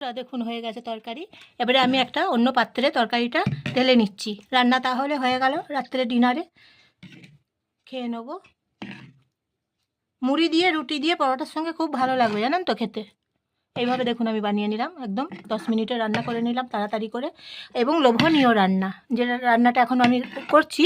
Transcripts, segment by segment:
দেখুন হয়ে গেছে তরকারি। এবারে আমি একটা অন্য পাত্রে তরকারিটা ঢেলে নিচ্ছি। রান্না তাহলে হয়ে গেল রাত্রে ডিনারে। খেয়ে নেব। মুড়ি দিয়ে, রুটি দিয়ে, পরোটার সঙ্গে খুব ভালো লাগবে, জানেন তো খেতে। এইভাবে দেখুন, আমি বানিয়ে নিলাম একদম। দশ মিনিটে রান্না করে নিলাম তাড়াতাড়ি করে। এবং লোভনীয় রান্না, যে রান্নাটা এখন আমি করছি,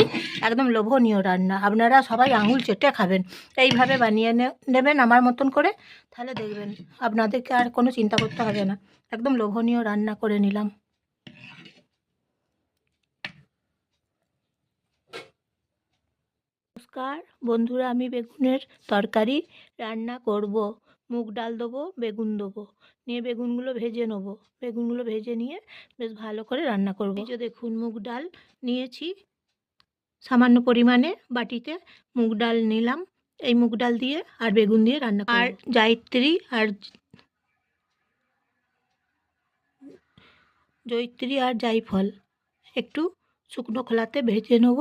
একদম লোভনীয় রান্না। আপনারা সবাই আঙুল চেটে খাবেন। এইভাবে বানিয়ে নেবেন আমার মতন করে। তাহলে দেখবেন, আপনাদেরকে আর কোনো চিন্তা করতে হবে না। একদম লোভনীয় রান্না করে নিলাম। নমস্কার, বন্ধুরা, আমি বেগুনের তরকারি রান্না করব। মুগ ডাল দেবো বেগুন দেবো। নিয়ে বেগুনগুলো ভেজে নেব। বেগুনগুলো ভেজে নিয়ে বেশ ভালো করে রান্না করব। এই যে দেখুন মুগ ডাল নিয়েছি। সামান্য পরিমাণে বাটিতে মুগ ডাল নিলাম। এই মুগ ডাল দিয়ে আর বেগুন দিয়ে রান্না করব। আর জায়িত্রী আর জয়িত্রী আর জাইফল একটু শুকনো খোলাতে ভেজে নেব।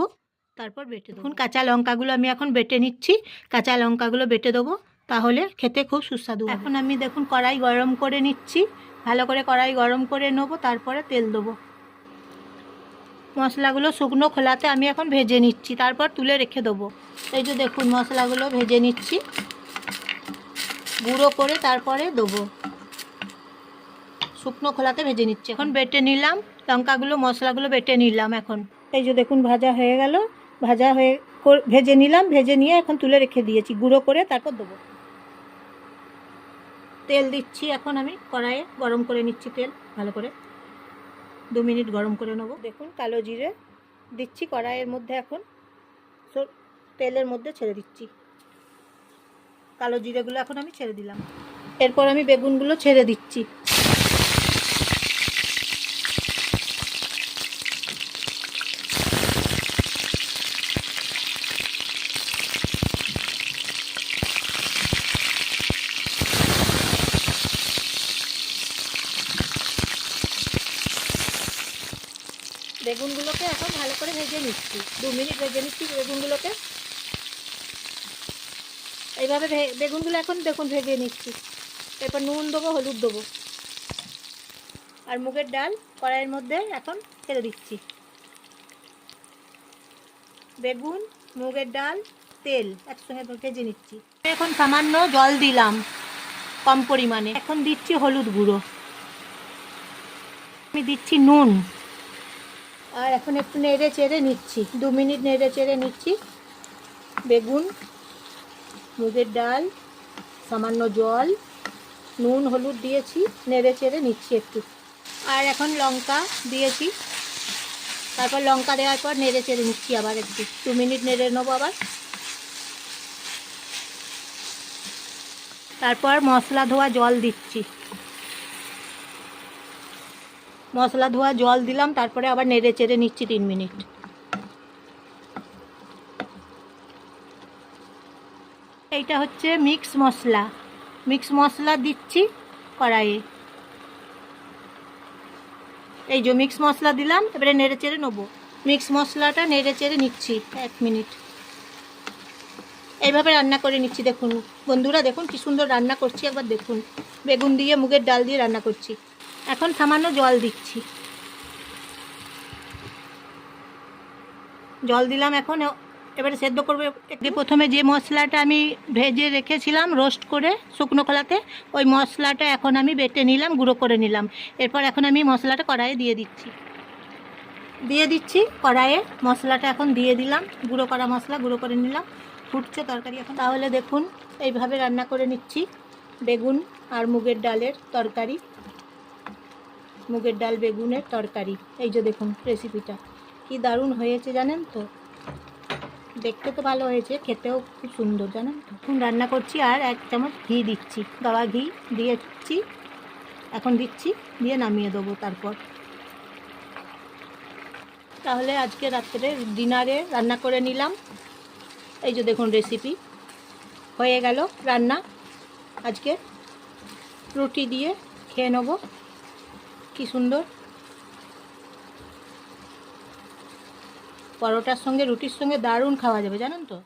তারপর বেটে দেখুন কাঁচা লঙ্কাগুলো আমি এখন বেটে নিচ্ছি। কাঁচা লঙ্কাগুলো বেটে দেবো। তাহলে খেতে খুব সুস্বাদু এখন আমি দেখুন কড়াই গরম করে নিচ্ছি। ভালো করে কড়াই গরম করে নেব, তারপরে তেল দেবো। মশলাগুলো শুকনো খোলাতে আমি এখন ভেজে নিচ্ছি, তারপর তুলে রেখে দেবো। এই যে দেখুন মশলাগুলো ভেজে নিচ্ছি। গুঁড়ো করে তারপরে দেবো। শুকনো খোলাতে ভেজে নিচ্ছি। এখন বেটে নিলাম, লঙ্কাগুলো, মশলাগুলো বেটে নিলাম এখন। এই যে দেখুন ভাজা হয়ে গেল। ভাজা হয়ে ভেজে নিলাম, ভেজে নিয়ে এখন তুলে রেখে দিয়েছি। গুঁড়ো করে তারপর দেবো। তেল দিচ্ছি এখন আমি, কড়াইয়ে গরম করে নিচ্ছি তেল, ভালো করে। দু মিনিট গরম করে নেব। দেখুন, কালো জিরে দিচ্ছি কড়াইয়ের মধ্যে এখন। সো, তেলের মধ্যে ছেড়ে দিচ্ছি। কালো জিরেগুলো এখন আমি ছেড়ে দিলাম। এরপর আমি বেগুনগুলো ছেড়ে দিচ্ছি। বেগুনগুলোকে এখন ভালো করে ভেজে নিচ্ছি। দু মিনিট ভেজে নিচ্ছি বেগুনগুলোকে। এইভাবে বেগুনগুলো এখন দেখুন ভেজে নিচ্ছি। এরপর নুন দেবো, হলুদ দেবো। আর মুগের ডাল কড়াইয়ের মধ্যে এখন ছেড়ে দিচ্ছি। বেগুন, মুগের ডাল, তেল একসঙ্গে ভেজে নিচ্ছি। এখন সামান্য জল দিলাম কম পরিমাণে। এখন দিচ্ছি হলুদ গুঁড়ো। আমি দিচ্ছি নুন। আর এখন একটু নেড়ে চেড়ে নিচ্ছি। দু মিনিট নেড়ে চেড়ে নিচ্ছি। বেগুন, মুগের ডাল, সামান্য জল, নুন, হলুদ দিয়েছি, নেড়ে চেড়ে নিচ্ছি একটু। আর এখন লঙ্কা দিয়েছি। তারপর লঙ্কা দেওয়ার পর নেড়ে চেড়ে নিচ্ছি আবার একটু। দু মিনিট নেড়ে নেব আবার। তারপর মশলা ধোয়া জল দিচ্ছি। মশলা ধোয়া, জল দিলাম, তারপরে আবার নেড়ে চেড়ে নিচ্ছি তিন মিনিট। এইটা হচ্ছে মিক্স মশলা। মিক্স মশলা দিচ্ছি কড়াইয়ে। এই যে মিক্স মশলা দিলাম, এবারে নেড়ে চেড়ে নেব। মিক্স মশলাটা নেড়ে চেড়ে নিচ্ছি এক মিনিট। এইভাবে রান্না করে নিচ্ছি, দেখুন। বন্ধুরা, দেখুন কি সুন্দর রান্না করছি, একবার দেখুন। বেগুন দিয়ে, মুগের ডাল দিয়ে রান্না করছি। এখন সামান্য জল দিচ্ছি। জল দিলাম এখন, এবারে সেদ্ধ করব। প্রথমে যে মশলাটা আমি ভেজে রেখেছিলাম রোস্ট করে শুকনো খোলাতে, ওই মশলাটা এখন আমি বেটে নিলাম, গুঁড়ো করে নিলাম। এরপর এখন আমি মশলাটা কড়াইয়ে দিয়ে দিচ্ছি। দিয়ে দিচ্ছি কড়াইয়ে, মশলাটা এখন দিয়ে দিলাম, গুঁড়ো করা মশলা গুঁড়ো করে নিলাম। ফুটছে তরকারি এখন। তাহলে দেখুন, এইভাবে রান্না করে নিচ্ছি, বেগুন আর মুগের ডালের তরকারি। মুগের ডাল, বেগুনের তরকারি। এই যে দেখুন রেসিপিটা কি দারুণ হয়েছে জানেন তো? দেখতে তো ভালো হয়েছে, খেতেও খুব সুন্দর, জানেন তো? এখন রান্না করছি আর এক চামচ ঘি দিচ্ছি। গাওয়া ঘি দিয়েছি, এখন দিচ্ছি, দিয়ে নামিয়ে দেবো তারপর। তাহলে আজকে রাত্রে ডিনারে রান্না করে নিলাম। এই যে দেখুন রেসিপি হয়ে গেল রান্না। আজকে রুটি দিয়ে খেয়ে নেব। কি সুন্দর? পরোটার সঙ্গে রুটির সঙ্গে দারুণ খাওয়া যাবে জানেন তো?